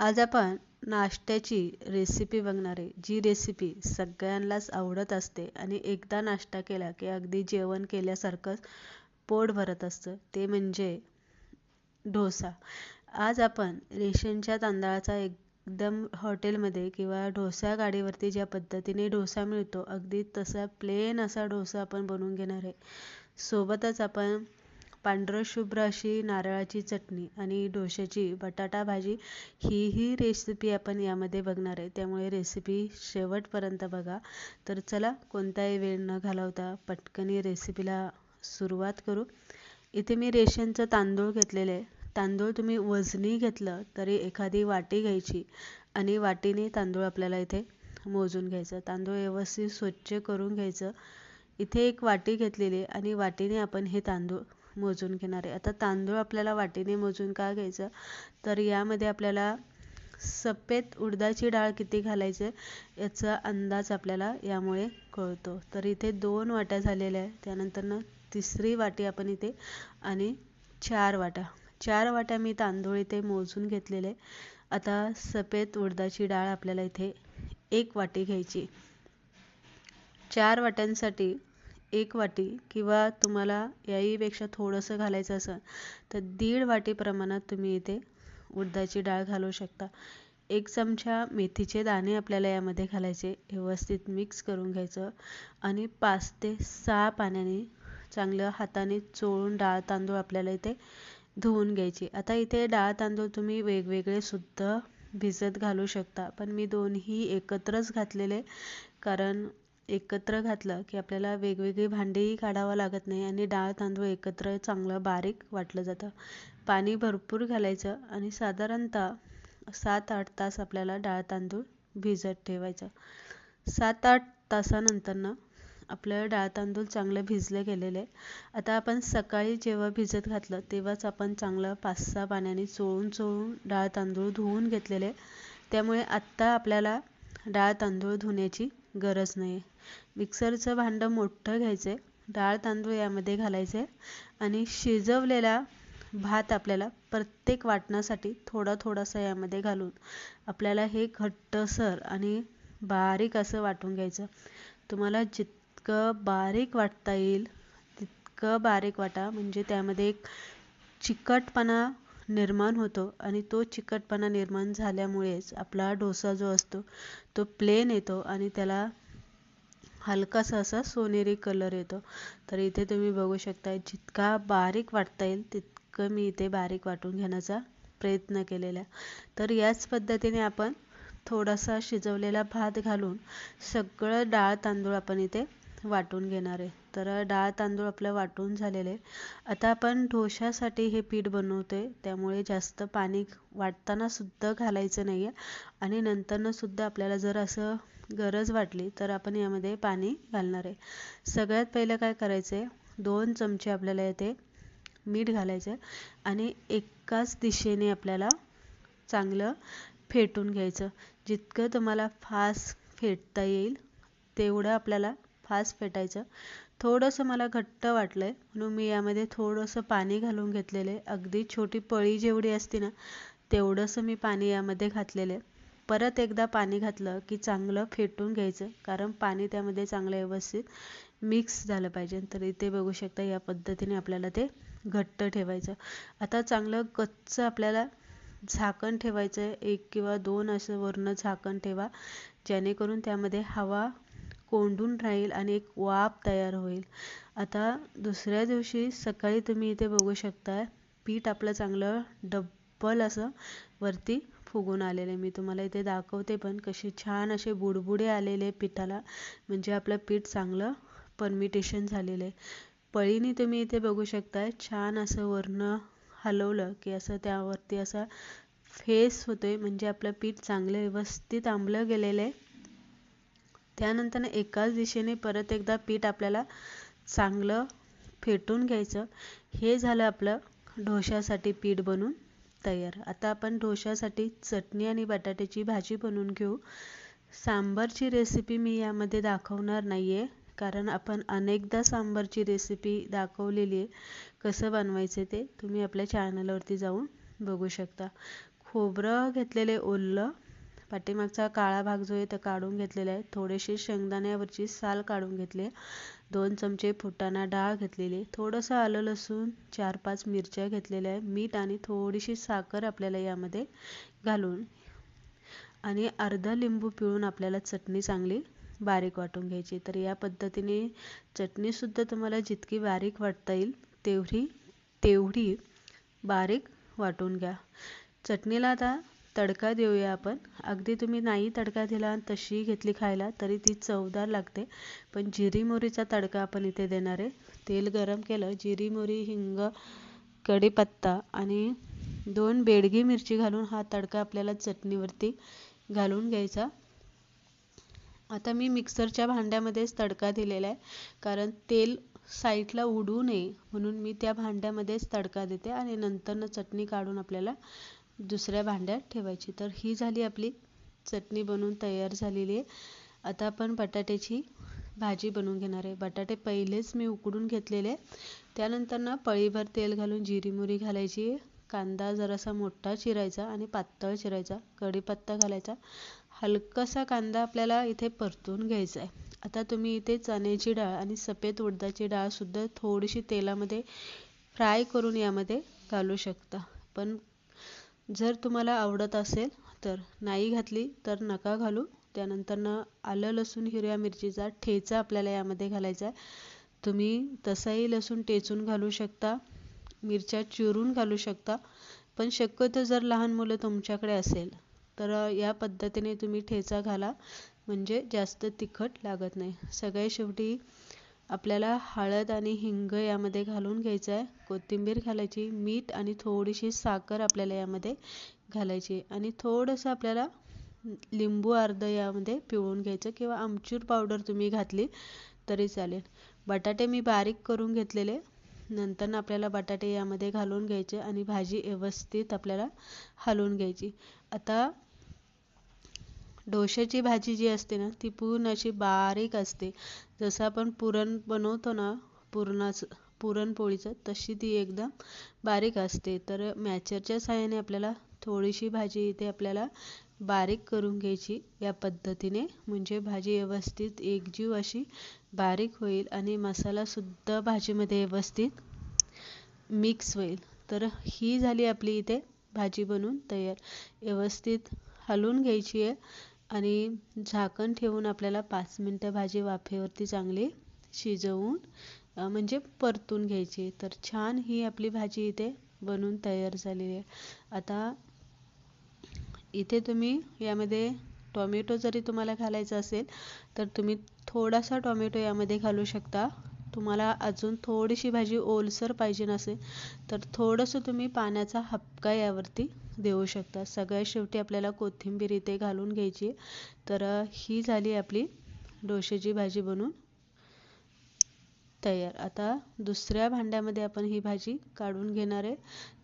आज आपण नाश्त्याची रेसिपी बघणार आहे. जी रेसिपी सगळ्यांनाच आवडत असते आणि एकदा नाश्ता केला की अगदी जेवण केल्यासारखंच पोट भरत असतं. ते म्हणजे डोसा. आज आपण रेशनच्या तांदळाचा एकदम हॉटेलमध्ये किंवा डोसा गाडीवरती ज्या पद्धतीने डोसा मिळतो अगदी तसा प्लेन असा डोसा आपण बनवून घेणार आहे. सोबतच आपण पांढरं शुभ्र अशी नारळाची चटणी आणि डोश्याची बटाटा भाजी ही ही रेसिपी आपण यामध्ये बघणार आहे. त्यामुळे रेसिपी शेवटपर्यंत बघा. तर चला कोणताही वेळ न घालवता पटकन रेसिपीला सुरुवात करू. इथे मी रेशनचं तांदूळ घेतलेले आहे. तांदूळ तुम्ही वजनी घेतलं तरी एखादी वाटी घ्यायची आणि वाटीने तांदूळ आपल्याला इथे मोजून घ्यायचं. तांदूळ व्यवस्थित स्वच्छ करून घ्यायचं. इथे एक वाटी घेतलेली आणि वाटीने आपण हे तांदूळ मोजून घेणार. आहे आता तांदूळ आपल्याला वाटीने मोजून का घ्यायचं? तर यामध्ये आपल्याला सफेद उडदाची डाळ किती घालायचे? याचा अंदाज आपल्याला यामुळे कळतो. तर इथे दोन वाट्या झालेल्या आहेत. त्यानंतरनं तिसरी वाटी आपण इथे आणि चार वाट्या चार वाट्या मी तांदूळ इथे मोजून घेतलेले आता सफेद उडदाची डाळ आपल्याला इथे एक वाटी घ्यायची चार वाट्यांसाठी एक वाटी किंवा तुम्हाला याहीपेक्षा थोडंसं घालायचं असेल तर दीड वाटी प्रमाणात तुम्ही इथे उडदाची डाळ घालू शकता. एक चमचा मेथीचे दाणे आपल्याला यामध्ये घालायचे व्यवस्थित मिक्स करून घ्यायचं आणि पाच ते सहा पाण्याने चांगलं हाताने चोळून डाळ तांदूळ आपल्याला इथे धुवून घ्यायची. आता इथे डाळ तांदूळ तुम्ही वेगवेगळे सुद्धा भिजत घालू शकता पण मी दोन्ही एकत्रच घातलेले कारण एकत्र घातलं की आपल्याला वेगवेगळी भांडीही काढावं लागत नाही आणि डाळ तांदूळ एकत्र चांगलं बारीक वाटलं जातं. पाणी भरपूर घालायचं आणि साधारणतः सात आठ तास आपल्याला डाळ तांदूळ भिजत ठेवायचं. सात आठ तासानंतरनं आपलं डाळ तांदूळ चांगलं भिजले गेलेले. आता आपण सकाळी जेव्हा भिजत घातलं तेव्हाच आपण चांगलं पाच सहा पाण्याने चोळून चोळून डाळ तांदूळ धुवून घेतलेले. त्यामुळे आत्ता आपल्याला डाळ तांदूळ धुण्याची गरज नाही मिक्सरचं भांडं मोठं घ्यायचं आहे डाळ तांदूळ यामध्ये घालायचे आणि शिजवलेला भात आपल्याला प्रत्येक वाटण्यासाठी थोडा थोडासा यामध्ये घालून आपल्याला हे घट्टसर आणि बारीक असं वाटून घ्यायचं. तुम्हाला जितकं बारीक वाटता येईल तितकं बारीक वाटा. म्हणजे त्यामध्ये एक चिकटपणा निर्माण होतो आणि तो चिकटपणा निर्माण झाल्यामुळेच आपला डोसा जो असतो तो प्लेन येतो आणि त्याला हलकासा असा सोनेरी कलर येतो. तर इथे तुम्ही बघू शकता जितका बारीक वाटता येईल तितकं मी इथे बारीक वाटून घेण्याचा प्रयत्न केलेला तर याच पद्धतीने आपण थोडासा शिजवलेला भात घालून सगळं डाळ तांदूळ आपण इथे वाटून घेणार आहे. तर डाळ तांदूळ आपलं वाटून झालेले आता आपण ढोशासाठी हे पीठ बनवते त्यामुळे जास्त पाणी वाटताना सुद्धा घालायचं नाही आहे आणि नंतरनं सुद्धा आपल्याला जर असं गरज वाटली तर आपण यामध्ये पाणी घालणार आहे. सगळ्यात पहिलं काय करायचं आहे दोन चमचे आपल्याला येते मीठ घालायचं आहे आणि एकाच दिशेने आपल्याला चांगलं फेटून घ्यायचं. जितकं तुम्हाला फास्ट फेटता येईल तेवढं आपल्याला फास्ट फेटायचं. थोडंसं मला घट्ट वाटलं आहे म्हणून मी यामध्ये थोडंसं पाणी घालून घेतलेलं आहे. अगदी छोटी पळी जेवढी असते ना तेवढंसं मी पाणी यामध्ये घातलेलं आहे. परत एकदा पाणी घातलं की चांगलं फेटून घ्यायचं कारण पाणी त्यामध्ये चांगलं व्यवस्थित मिक्स झालं पाहिजे. तर इथे बघू शकता या पद्धतीने आपल्याला ते घट्ट ठेवायचं. आता चांगलं कच्चं आपल्याला झाकण ठेवायचं आहे. एक किंवा दोन असं वरनं झाकण ठेवा जेणेकरून त्यामध्ये हवा कोंडून राहील आणि एक वाफ तयार होईल. आता दुसऱ्या दिवशी सकाळी तुम्ही इथे बघू शकता पीठ आपलं चांगलं डब्बल असं वरती फुगून आलेले मी तुम्हाला इथे दाखवते पण कसे छान असे बुडबुडे आलेले पिठाला. म्हणजे आपलं पीठ चांगलं परमिटेशन झालेलं आहे. पळीने तुम्ही इथे बघू शकता छान असं वरनं हलवलं की असं त्यावरती असा फेस होतोय. म्हणजे आपलं पीठ चांगलं व्यवस्थित आंबलं गेलेलं आहे. त्यानंतर एकाच दिशेने परत एकदा पीठ आपल्याला चांगलं फेटून घ्यायचं. हे झालं आपलं डोशासाठी पीठ बनून तयार. आता आपण डोशासाठी चटणी आणि बटाट्याची भाजी बनवून घेऊ. सांबारची रेसिपी मी यामध्ये दाखवणार नाही आहे कारण आपण अनेकदा सांबारची रेसिपी दाखवलेली आहे. कसं बनवायचं ते तुम्ही आपल्या चॅनलवरती जाऊन बघू शकता. खोबरं घेतलेले ओललं पाठीमागचा काळा भाग जो आहे तो काढून घेतलेला आहे. थोडेसे शेंगदाण्यावरची साल काढून घेतली. दोन चमचे फुटाणा डाळ घेतलेली. थोडंसं आलं लसूण चार पाच मिरच्या घेतलेल्या आहे. मीठ आणि थोडीशी साखर आपल्याला यामध्ये घालून आणि अर्धा लिंबू पिळून आपल्याला चटणी चांगली बारीक वाटून घ्यायची. तर या पद्धतीने चटणीसुद्धा तुम्हाला जितकी बारीक वाटता येईल तेवढी तेवढी बारीक वाटून घ्या. चटणीला आता तडका देऊया आपण. अगदी तुम्ही नाही तडका दिला तशी घेतली खायला तरी ती चवदार लागते. पण जिरी मोरीचा तडका आपण इथे देणार आहे. तेल गरम केलं जिरी मोरी हिंग कढीपत्ता आणि दोन बेडगी मिरची घालून हा तडका आपल्याला चटणीवरती घालून घ्यायचा. आता मी मिक्सरच्या भांड्यामध्येच तडका दिलेला आहे. कारण तेल साईडला उडू नये म्हणून मी त्या भांड्यामध्येच तडका देते आणि नंतरनं चटणी काढून आपल्याला दुसऱ्या भांड्यात ठेवायची. तर ही झाली आपली चटणी बनवून तयार झालेली आहे. आता आपण बटाट्याची भाजी बनवून घेणार आहे. बटाटे पहिलेच मी उकडून घेतलेले त्यानंतर ना पळीभर तेल घालून जिरी मोरी घालायची कांदा जरासा मोठा चिरायचा आणि पातळ चिरायचा. कढीपत्ता घालायचा. हलकासा कांदा आपल्याला इथे परतून घ्यायचा आहे. आता तुम्ही इथे चण्याची डाळ आणि सफेद उडदाची डाळसुद्धा थोडीशी तेलामध्ये फ्राय करून यामध्ये घालू शकता. पण जर तुम्हाला आवडत असेल तर नाही घातली तर नका घालू. त्यानंतरनं आलं लसूण हिरव्या मिरचीचा ठेचा आपल्याला यामध्ये घालायचा आहे. तुम्ही तसाही लसूण टेचून घालू शकता मिरच्या चिरून घालू शकता पण शक्यतो जर लहान मुलं तुमच्याकडे असेल तर या पद्धतीने तुम्ही ठेचा घाला म्हणजे जास्त तिखट लागत नाही. सगळ्या शेवटी आपल्याला हळद आणि हिंग यामध्ये घालून घ्यायचं आहे कोथिंबीर घालायची मीठ आणि थोडीशी साखर आपल्याला यामध्ये घालायची. आणि थोडंसं आपल्याला लिंबू अर्ध यामध्ये पिळून घ्यायचं किंवा आमचूर पावडर तुम्ही घातली तरी चालेल. बटाटे मी बारीक करून घेतलेले. नंतर आपल्याला बटाटे यामध्ये घालून घ्यायचे आणि भाजी व्यवस्थित आपल्याला हलवून घ्यायची. आता डोश्याची भाजी जी असते ना ती पूर्ण अशी बारीक असते. जसं आपण पुरण बनवतो ना पुरणाचं पुरणपोळीचं तशी ती एकदम बारीक असते. तर मॅचरच्या साहाय्याने आपल्याला थोडीशी भाजी इथे आपल्याला बारीक करून घ्यायची. या पद्धतीने म्हणजे भाजी व्यवस्थित एकजीव अशी बारीक होईल आणि मसालासुद्धा भाजीमध्ये व्यवस्थित मिक्स होईल. तर ही झाली आपली इथे भाजी बनवून तयार. व्यवस्थित हलवून घ्यायची आहे. आणि झाकण ठेवून आपल्याला पाच मिनटं भाजी वाफेवरती चांगली शिजवून म्हणजे परतून घ्यायची. तर छान ही आपली भाजी इथे बनून तयार झालेली आहे. आता इथे तुम्ही यामध्ये टॉमॅटो जरी तुम्हाला घालायचा असेल तर तुम्ही थोडासा टॉमॅटो यामध्ये घालू शकता. तुम्हाला अजून थोडीशी भाजी ओलसर पाहिजे नसेल तर थोडंसं तुम्ही पाण्याचा हपका यावरती देऊ शकता सगळ्यात शेवटी आपल्याला कोथिंबीर इथे घालून घ्यायची. तर ही झाली आपली डोश्याची भाजी बनवून तयार. आता दुसऱ्या भांड्यामध्ये आपण ही भाजी काढून घेणार आहे.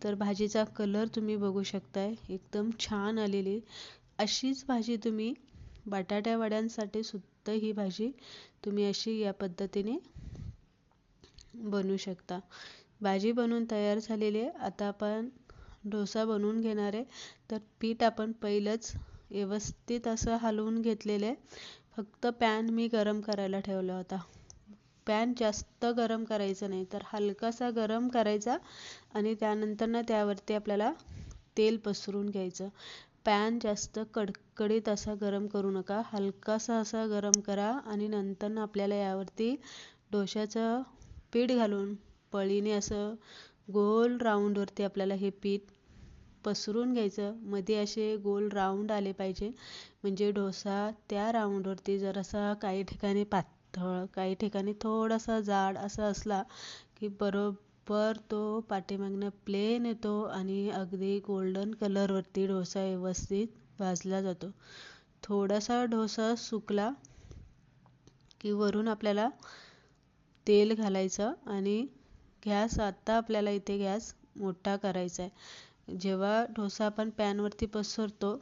तर भाजीचा कलर तुम्ही बघू शकताय. एकदम छान आलेली. अशीच भाजी तुम्ही बटाट्या वड्यांसाठी सुद्धा ही भाजी तुम्ही अशी या पद्धतीने बनवू शकता. भाजी बनवून तयार झालेली आहे. आता आपण डोसा बनवून घेणार आहे. तर पीठ आपण पहिलंच व्यवस्थित असं हलवून घेतलेलं आहे. फक्त पॅन मी गरम करायला ठेवला होता. पॅन जास्त गरम करायचं नाही तर हलकासा गरम करायचा आणि त्यानंतर ना त्यावरती आपल्याला तेल पसरून घ्यायचं. पॅन जास्त कडकडीत असा गरम करू नका. हलकासा असा गरम करा आणि नंतर आपल्याला यावरती डोशाचं पीठ घालून पळीने असं गोल राऊंडवरती आपल्याला हे पीठ पसरून घ्यायचं. मध्ये असे गोल राऊंड आले पाहिजे. म्हणजे डोसा त्या राऊंडवरती जरासा काही ठिकाणी पातळ काही ठिकाणी थोडासा जाड असा असला की बरोबर तो पाठीमागनं प्लेन येतो आणि अगदी गोल्डन कलरवरती डोसा व्यवस्थित भाजला जातो. थोडासा डोसा सुकला की वरून आपल्याला तेल घालायचं आणि गॅस आत्ता आपल्याला इथे गॅस मोठा करायचा आहे. जेव्हा डोसा आपण पॅनवरती पसरतो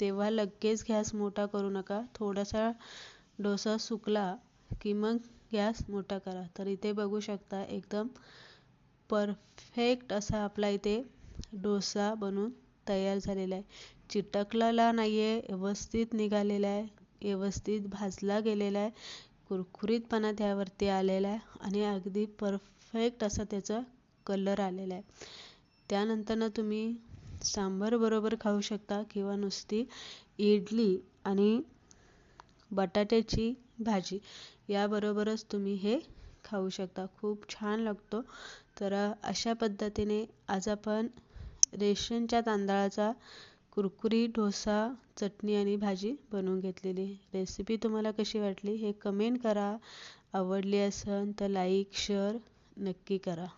तेव्हा लगेच गॅस मोठा करू नका. थोडासा डोसा सुकला की मग गॅस मोठा करा. तर इथे बघू शकता एकदम परफेक्ट असा आपला इथे डोसा बनून तयार झालेला आहे. चिटकलेला नाही आहे व्यवस्थित निघालेला आहे व्यवस्थित भाजला गेलेला आहे कुरकुरीतपणा त्यावरती आलेला आहे आणि अगदी परफ परफेक्ट असा त्याचा कलर आलेला आहे. त्यानंतरनं तुम्ही सांबारबरोबर खाऊ शकता किंवा नुसती इडली आणि बटाट्याची भाजी याबरोबरच तुम्ही हे खाऊ शकता. खूप छान लागतो. तर अशा पद्धतीने आज आपण रेशनच्या तांदळाचा कुरकुरी डोसा चटणी आणि भाजी बनवून घेतलेली रेसिपी तुम्हाला कशी वाटली हे कमेंट करा. आवडली असेल तर लाईक शेअर नक्की करा.